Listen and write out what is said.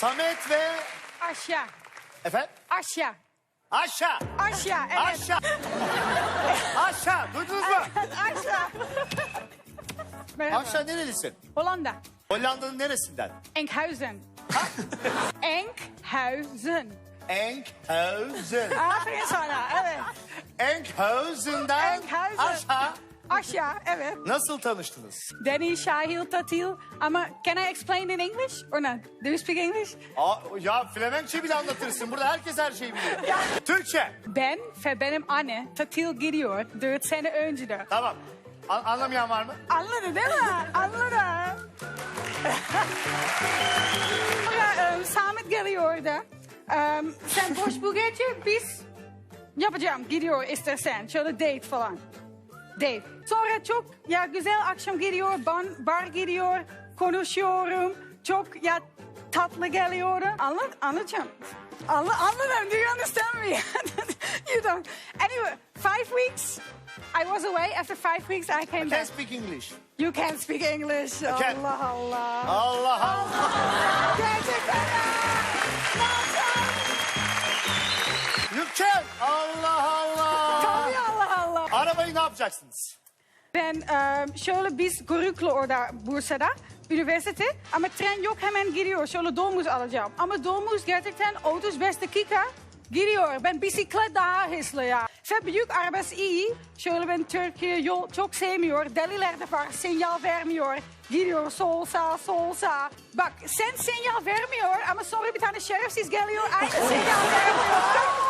Samet ve Aşağı. efendim Aşağı. Aşağı. Aşağı. Evet. Aşağı. Aşağı. Duydunuz mu? Aşağı. Merhaba. Aşağı nerelisin? Hollanda. Hollanda'nın neresinden? Enkhuizen. Enkhuizen. Enkhuizen. Aferin sana. Evet. Enkhuizen'den Enkhuizen. aşağı. Aşağı. Evet. Nasıl tanıştınız? Danny, Shahil, Tatil. Ama can I explain in English or not? Do you speak English? Aa, ya Flemenkçe bile anlatırsın. Burada herkes her şeyi biliyor. Türkçe. Ben ve benim anne Tatil gidiyor 4 sene önce de. Tamam. A- anlamayan var mı? Anladın değil mi? Anladım. Sonra e, Samet geliyordu. E, sen boş bu gece biz yapacağım. Gidiyor istersen. Şöyle date falan. Date. Sonra çok ya güzel akşam gidiyor. Bar, bar gidiyor. Konuşuyorum. Çok ya tatlı geliyor. Anlat, anlatacağım. Anla, anladım. Do you understand me? you don't. Anyway, five weeks. I was away. After five weeks, I came I back. can speak English. You can speak English. can. Allah Allah. Allah Allah. Gerçekten yapacağım? You can. Allah Allah. Arabayı ne yapacaksınız? Ben e, şöyle biz Goruklu orada Bursa'da üniversite ama tren yok hemen gidiyor. Şöyle dolmuş alacağım. Ama dolmuş gerçekten 35 dakika gidiyor. Ben bisiklet daha hızlı ya. Ve büyük arabası iyi. Şöyle ben Türkiye yol çok sevmiyor. Delilerde var sinyal vermiyor. Gidiyor sol sağ. Bak sen sinyal vermiyor ama sonra bir tane şerefsiz geliyor. Aynı sinyal vermiyor.